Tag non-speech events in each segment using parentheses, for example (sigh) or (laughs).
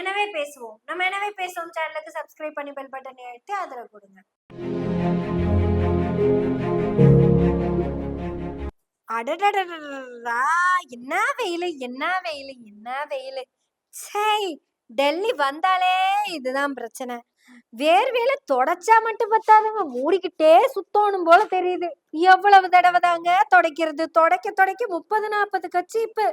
எனவே பேசுவோம். நம்ம எனவே பேசுவோம்? சேனலுக்கு சப்ஸ்கிரைப் பண்ணி பெல் பட்டனை அழுத்தி அதில் கொடுங்க அடடடடடடா என்ன வெயில் என்ன வெயில் என்ன வெயில். சே டெல்லி வந்தாலே இதுதான் பிரச்சனை. வேர்வையில தொடச்சா மட்டும் பத்தாதுங்க. மூடிக்கிட்டே சுத்தணும் போல தெரியுது. எவ்வளவு தடவை தாங்க துடைக்கிறது? துடைக்க துடைக்க முப்பது நாற்பது கட்சி இப்போ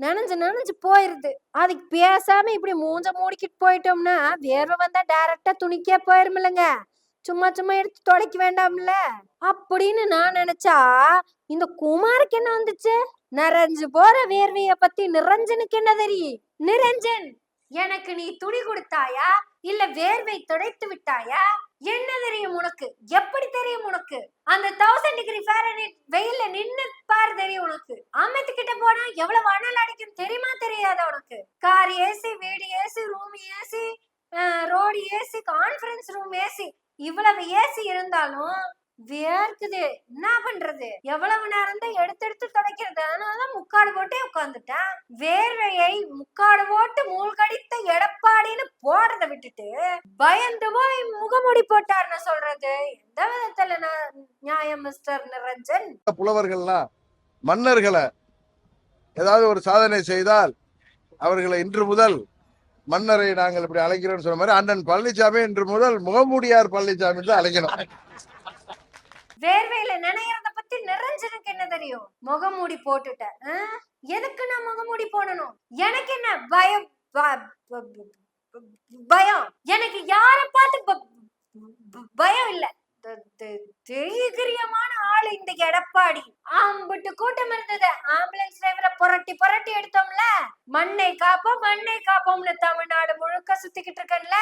நினைஞ்சு நினைஞ்சு போயிருது. அதுக்கு பேசாம இப்படி மூஞ்ச மூடிக்கிட்டு போயிட்டோம்னா வேர்வை வந்தா டைரக்டா துணிக்கே போயிருமில்லங்க. சும்மா சும்மா எடுத்து துடைக்க வேண்டாம்ல. அப்படின்னு நான் நினைச்சா இந்த குமாருக்கு என்ன வந்துச்சு? நிறைஞ்சு போற வேர்வைய பத்தி நிரஞ்சனுக்கு என்ன தெரியும் நிரஞ்சன் எனக்கு நீ துணி கொடுத்தாயா? இல்ல வேர்வை துடைத்து விட்டாயா? என்ன தெரியும் உனக்கு? எப்படி தெரியும் உனக்கு? அந்த தௌசண்ட் டிகிரி ஃபேரனைட் வெயில்ல நின்னு பாரு தெரியும் உனக்கு. அமித் கிட்ட போனா எவ்வளவு அனல் அடிக்கும் தெரியுமா தெரியாத உனக்கு? கார் ஏசி வீடு AC room AC road AC conference room AC இவ்வளவு ஏசி இருந்தாலும் வேர்க்குது என்ன பண்றது? எவ்வளவு நேரம் தான் எடுத்து எடுத்து துடைக்கிறது? அதனாலதான் முக்காடு போட்டே உட்காந்துட்டேன் வேர்வையை முக்காடு போட்டு மூழ்கடித்த எடப்பாடின்னு போடுறத விட்டுட்டு பயந்து போய் முகமூடி போட்டார்னு சொல்றது? எந்த விதத்துல நியாயம் மிஸ்டர் நிரஞ்சன்? புலவர்கள்லாம் மன்னர்களை ஏதாவது ஒரு சாதனை செய்தால் அவர்களை இன்று முதல் மன்னரை நாங்கள் இப்படி அழைக்கிறோம்னு சொன்ன மாதிரி அண்ணன் பழனிசாமி இன்று முதல் முகமூடியார் பழனிசாமி தான் அழைக்கணும் வேர்வையில நினைறத பத்தி நிரஞ்சனுக்கு என்ன தெரியும். முகமூடி போட்டுட்டேன். எதுக்கு நான் முகமூடி போடணும்? எனக்கு என்ன பயம்? பயம். எனக்கு யார பார்த்து பயம் இல்லை. தைரியமான ஆளு இந்த எடப்பாடி. ஆம்பிட்டு கூட்டம் இருந்தது. ஆம்புலன்ஸ் டிரைவரை புரட்டி புரட்டி எடுத்தோம்ல. மண்ணை காப்போம் மண்ணை காப்போம்னு தமிழ்நாடு முழுக்க சுத்திக்கிட்டு இருக்கேன்ல.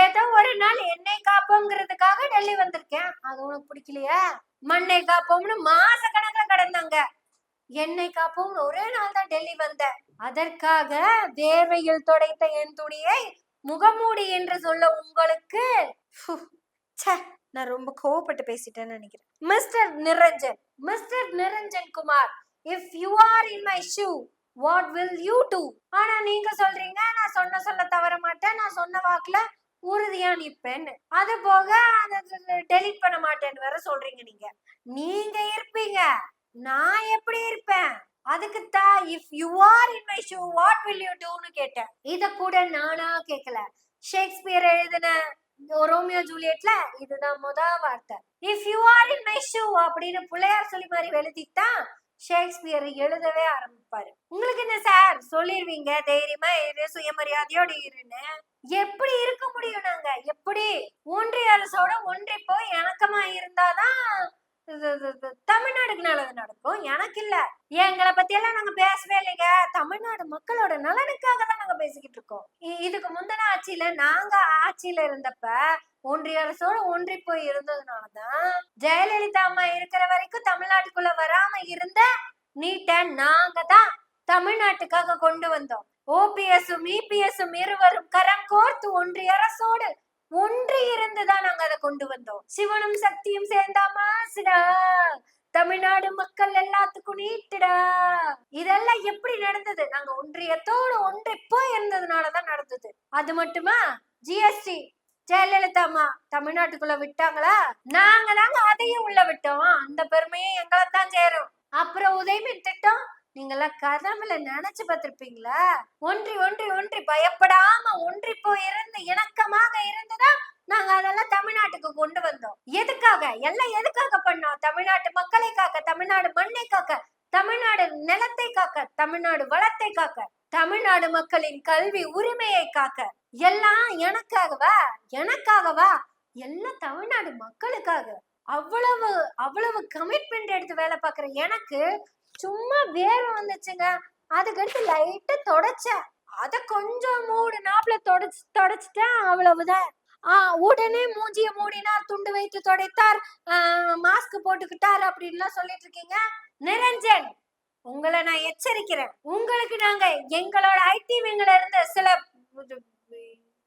ஏதோ ஒரு நாள் என்னை காப்போங்கிறதுக்காக டெல்லி வந்திருக்கேன். அது உனக்கு பிடிக்கலையா? மண்ணை காப்போம்னு மாச கணக்குல கடந்தாங்க. என்னை காப்போம்னு ஒரே நாள் தான் டெல்லி வந்தேன். அதற்காக வேர்வையில் துடைத்த என் துணியை முகமூடி என்று சொல்ல உங்களுக்கு ஃபு, நான் ரொம்ப கோவப்பட்டு பேசிட்டேன்னு நினைக்கிறேன். Mister Niranjan mister Niranjan Kumar if you are in my shoe what will you do ஆனா நீங்க சொல்றீங்க நான் சொன்ன சொல்ல தவற மாட்டேன் நான் சொன்ன வாக்குல உறுதியா நிப்பேன்னு. அது போக அதை டெலீட் பண்ண மாட்டேன்னு வேற சொல்றீங்க நீங்க. நீங்க இருப்பீங்க நான் எப்படி இருப்பேன்? அதுக்கு தான் if you are in my shoe what will you டூன்னு கேட்டேன். இத கூட நானா கேட்கல ஷேக்ஸ்பியர் எழுதின ரோமியோ ஜூலியட்ல இதுதான் முத வார்த்தை. If you are in my shoe அப்படின்னு பிள்ளையார் சொல்லி மாதிரி எழுதித்தான் ஷேக்ஸ்பியர் எழுதவே ஆரம்பிப்பாரு. உங்களுக்கு என்ன சார்? சொல்லிருவீங்க தைரியமா இரு சுயமரியாதையோட இருன்னு. எப்படி இருக்க முடியும் நாங்க? எப்படி? ஒன்றிய அரசோட ஒன்றி போய் இணக்கமா இருந்தாதான் தமிழ்நாடுக்கு நல்லது நடக்கும். எனக்கு இல்ல. எங்களை பத்தி எல்லாம் நாங்க பேசவே இல்லைங்க. தமிழ்நாடு மக்களோட நலனுக்காக தான் நாங்க பேசிக்கிட்டு இருக்கோம். இதுக்கு முந்தின ஆட்சியில நாங்க ஆட்சியில இருந்தப்ப ஒன்றிய அரசோட ஒன்றி போய் இருந்ததுனாலதான் ஜெயலலிதா அம்மா இருக்கிற வரைக்கும் தமிழ்நாட்டுக்குள்ள வராம இருந்த நீட்ட நாங்க தான் தமிழ்நாட்டுக்காக கொண்டு வந்தோம். ஓபிஎஸும் இபிஎஸும் இருவரும் கரம் கோர்த்து ஒன்றிய அரசோடு ஒன்றி இருந்துதான் நாங்க அதை கொண்டு வந்தோம். சிவனும் சக்தியும் சேர்ந்தாமா சிடா தமிழ்நாடு மக்கள் எல்லாத்துக்கும் நீட்டுடா. இதெல்லாம் எப்படி நடந்தது? நாங்க ஒன்றியத்தோடு ஒன்றிப்போ இருந்ததுனாலதான் நடந்தது. அது மட்டுமா? ஜிஎஸ்டி ஜெயலலிதா அம்மா தமிழ்நாட்டுக்குள்ள விட்டாங்களா? நாங்க தாங்க அதையும் உள்ள விட்டோம். அந்த பெருமையும் எங்களை தான் சேரும். அப்புறம் உதயமின் திட்டம்? நீங்கெல்லாம் கனவுல நினைச்சு பார்த்திருப்பீங்களா? ஒன்றி ஒன்றி ஒன்றி பயப்படாம ஒன்றி போய் இருந்து இணக்கமாக இருந்துதான் நாங்க அதெல்லாம் தமிழ்நாட்டுக்கு கொண்டு வந்தோம். எதுக்காக? எல்லாம் எதுக்காக பண்ணோம்? தமிழ்நாட்டு மக்களை காக்க தமிழ்நாடு மண்ணை காக்க தமிழ்நாடு நிலத்தை காக்க தமிழ்நாடு வளத்தை காக்க தமிழ்நாடு மக்களின் கல்வி உரிமையை காக்க எல்லாம் எனக்காகவா? எனக்காகவா? எல்லாம் தமிழ்நாடு மக்களுக்காக. அவ்வளவு அவ்வளவு கமிட்மெண்ட் எடுத்து வேலை பார்க்குற எனக்கு சும்மா வேர்வை வந்துச்சுங்க. அதுக்கடுத்து லைட்டா தொடச்சேன். அதை கொஞ்சம் மூடு நாப்பில் தொடச்சு தொடச்சிட்டேன் அவ்வளவுதான். ஆ உடனே மூஞ்சிய மூடினார் துண்டு வைத்து துடைத்தார். மாஸ்க் போட்டுக்கிட்டார் அப்படின்லாம் சொல்லிட்டு இருக்கீங்க. நிரஞ்சன் உங்களை நான் எச்சரிக்கிறேன். உங்களுக்கு நாங்க எங்களோட ஐடி விங்ல இருந்து சில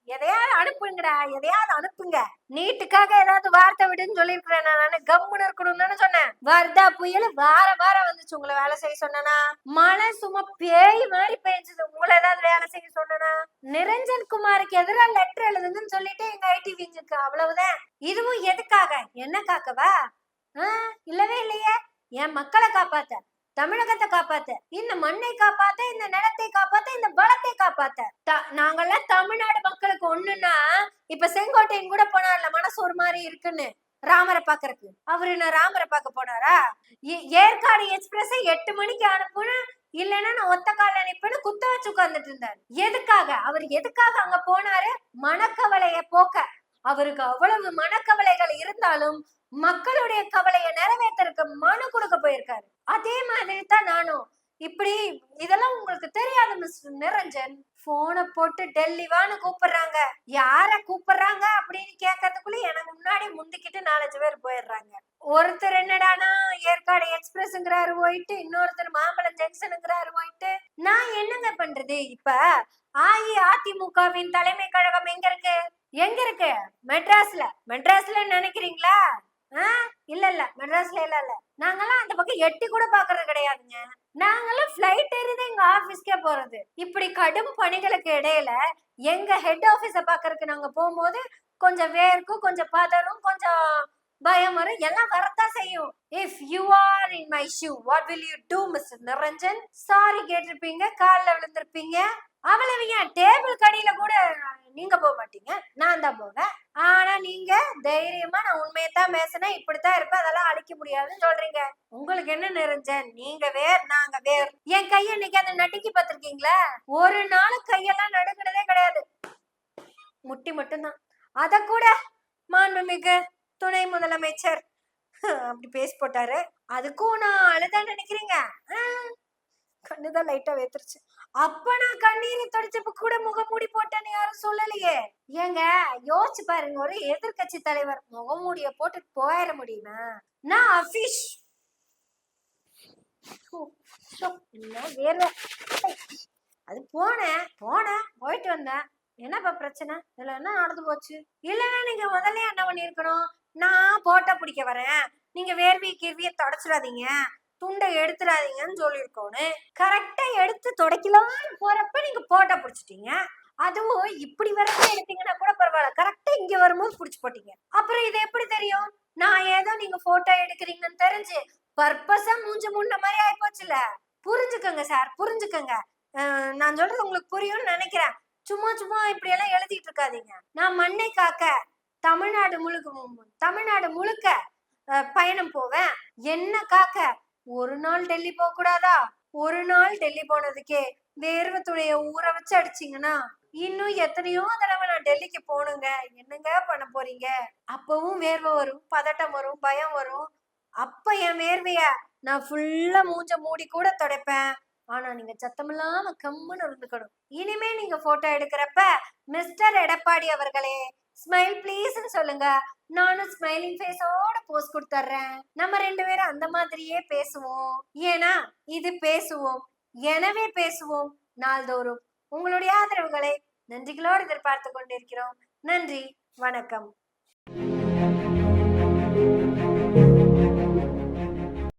எதையாவது அனுப்புங்கடா எதையாவது அனுப்புங்க. நீட்டுக்காக ஏதாவது வார்த்தை விடுன்னு சொல்லிருக்கிறேன் நான். கம்முன்னு இருக்கணும்னு தானே சொன்னேன். வர்தா புயல்? வார வாரம் வந்துச்சு. உங்களை வேலை செய்ய சொன்னனா? மழை சும்மா பேய் மாதிரி பெஞ்சது. உங்களை ஏதாவது வேலை செய்ய சொன்னனா? நிரஞ்சன் குமாருக்கு எதிராக லெட்டர் எழுதுங்கன்னு சொல்லிட்டு எங்க ஐடி விஞ்சுக்கு அவ்வளவுதான். இதுவும் எதுக்காக? என்ன காக்கவா? ஆ, இல்லவே இல்லையே. என் மக்களை காப்பாத்த. தமிழகத்தை காப்பாத்த. இந்த மண்ணை காப்பாத்த இந்த நிலத்தை காப்பாத்த இந்த பலத்தை காப்பாத்த. த- நாங்கெல்லாம் தமிழ்நாடு மக்களுக்கு ஒண்ணுன்னா இப்ப செங்கோட்டையன் கூட போனார்ல மனசு ஒரு மாதிரி இருக்குன்னு ராமரை பாக்குறதுக்கு அவரு என்ன ராமரை பார்க்க போனாரா? ஏ- ஏற்காடு எக்ஸ்பிரஸ் எட்டு மணிக்கு அனுப்புன்னு இல்லைன்னா நான் ஒத்த கால நிப்பேன்னு குத்த வச்சு உட்கார்ந்துட்டு இருந்தாரு. எதுக்காக? அவர் எதுக்காக அங்க போனாரு? மனக்கவலைய போக்க. அவருக்கு அவ்வளவு மனக்கவலைகள் இருந்தாலும் மக்களுடைய கவலையை நிறைவேற்றறதுக்கு மனு கொடுக்க போயிருக்காரு. அதே மாதிரி தான் நானும். இப்படி இதெல்லாம் உங்களுக்கு தெரியாது மிஸ் நிரஞ்சன். போனை போட்டு டெல்லி வான்னு கூப்பிடுறாங்க. யார கூப்பிடுறாங்க அப்படின்னு கேட்கறதுக்குள்ள எனக்கு முன்னாடி முந்திக்கிட்டு நாலஞ்சு பேர் போயிடுறாங்க. ஒருத்தர் என்னடானா ஏற்காடு எக்ஸ்பிரஸ்ங்கிறாரு போயிட்டு இன்னொருத்தர் மாம்பழம் ஜங்ஷனுங்கிறாரு போயிட்டு நான் என்னங்க பண்றது? இப்ப அஇஅதிமுகவின் தலைமை கழகம் எங்க இருக்கு? எங்க இருக்கு? மெட்ராஸ்ல. மெட்ராஸ்ல நினைக்கிறீங்களா? ஆ? இல்ல இல்ல. மெட்ராஸ்ல இல்ல இல்ல. நாங்கெல்லாம் அந்த பக்கம் எட்டி கூட பாக்குறது கிடையாதுங்க. நாங்கெல்லாம் ஃபிளைட் ஏறிதான் எங்க ஆபீஸ்க்கே போறது. இப்படி கடும் பணிகளுக்கு இடையில எங்க ஹெட் ஆபீஸ பாக்குறதுக்கு நாங்க போகும்போது கொஞ்சம் வேர்க்கும் கொஞ்சம் பதறும் கொஞ்சம் பயம் வரும். எல்லாம் வரத்தான் செய்யும். If you are in my shoe what will you do miss Niranjan sorry கேட்டிருப்பீங்க காலில் விழுந்திருப்பீங்க. அவ்வளவு ஏன் டேபிள் கடியில கூட நீங்க போக மாட்டீங்க. நான் தான் போவேன். ஆனா நீங்க தைரியமா நான் உண்மையை தான் பேசினேன். இப்படித்தான் இருப்பேன். அதெல்லாம் அழிக்க முடியாதுன்னு சொல்றீங்க. உங்களுக்கு என்ன நிறைஞ்ச? நீங்க வேர் நாங்க வேர். என் கைய இன்னைக்கு அந்த நடுக்கி பார்த்திருக்கீங்களா? ஒரு நாள் கையெல்லாம் நடுங்கினதே கிடையாது. முட்டி மட்டும்தான். அத கூட மாண்புமிகு துணை முதலமைச்சர். (laughs) அப்படி பேசி போட்டாரு. அதுக்கும் நான் அழுதான் நினைக்கிறீங்க. கண்ணுதான் லைட்டா வேத்துருச்சு. அப்ப நான் கண்ணீரை தொடச்சப்ப கூட முகம் மூடி போட்டேன்னு யாரும் சொல்லலையே. ஏங்க யோசிச்சு பாருங்க ஒரு எதிர்க்கட்சி தலைவர் முகமூடிய போட்டு போயிட முடியுமா? நான் அபிஷ் வேர்வை? அது போனேன் போனேன் போயிட்டு வந்தேன். என்னப்பா பிரச்சனை? இதுல என்ன நடந்து போச்சு? இல்லைன்னா நீங்க முதல்ல என்ன பண்ணிருக்கணும் நான் போட்டா பிடிக்க வரேன். நீங்க வேர்வை கிர்வியை தொடச்சிடாதீங்க. துண்டை எடுத்துடாதீங்கன்னு சொல்லியிருக்கோன்னு கரெக்டாக எடுத்து தொடக்கலாம்னு போகிறப்ப நீங்கள் போட்டோ பிடிச்சிட்டீங்க. அதுவும் இப்படி வரப்ப எடுத்தீங்கன்னா கூட பரவாயில்ல. கரெக்டாக இங்கே வரும்போது பிடிச்சி போட்டீங்க. அப்புறம் இது எப்படி தெரியும்? நான் ஏதோ நீங்கள் ஃபோட்டோ எடுக்கிறீங்கன்னு தெரிஞ்சு பர்பஸாக மூஞ்சி முன்ன மாதிரி ஆகிப்போச்சுல புரிஞ்சுக்கங்க சார் புரிஞ்சுக்கங்க. நான் சொல்றது உங்களுக்கு புரியும்னு நினைக்கிறேன். சும்மா சும்மா இப்படி எல்லாம் எழுதிட்டு இருக்காதீங்க. நான் மண்ணை காக்க தமிழ்நாடு முழுக்க தமிழ்நாடு முழுக்க பயணம் போவேன். என்ன காக்க? ஒரு நாள் டெல்லி போக கூடாதா? ஒரு நாள் டெல்லி போனதுக்கே வேர்வை துணைய ஊற வச்சு அடிச்சீங்கன்னா இன்னும் எத்தனையோ தடவை நான் டெல்லிக்கு போகணுங்க. என்னங்க பண்ண போறீங்க? அப்பவும் வேர்வை வரும் பதட்டம் வரும் பயம் வரும். அப்ப என் வேர்வைய நான் ஃபுல்லா மூஞ்ச மூடி கூட துடைப்பேன். ஆனா நீங்க சத்தமில்லாம கம்முன்னு இருந்துக்கணும். இனிமே நீங்க போட்டோ எடுக்கிறப்ப மிஸ்டர் எடப்பாடி அவர்களே ஸ்மைல் ப்ளீஸ்னு சொல்லுங்க. நானும் ஸ்மைலிங் ஃபேஸோட போஸ் கொடுத்துட்றேன் நம்ம ரெண்டு பேரும் அந்த மாதிரியே பேசுவோம். ஏன்னா இது பேசுவோம். எனவே பேசுவோம். நாள்தோறும் உங்களுடைய ஆதரவுகளை நன்றிகளோடு எதிர்பார்த்து கொண்டிருக்கிறோம். நன்றி. வணக்கம்.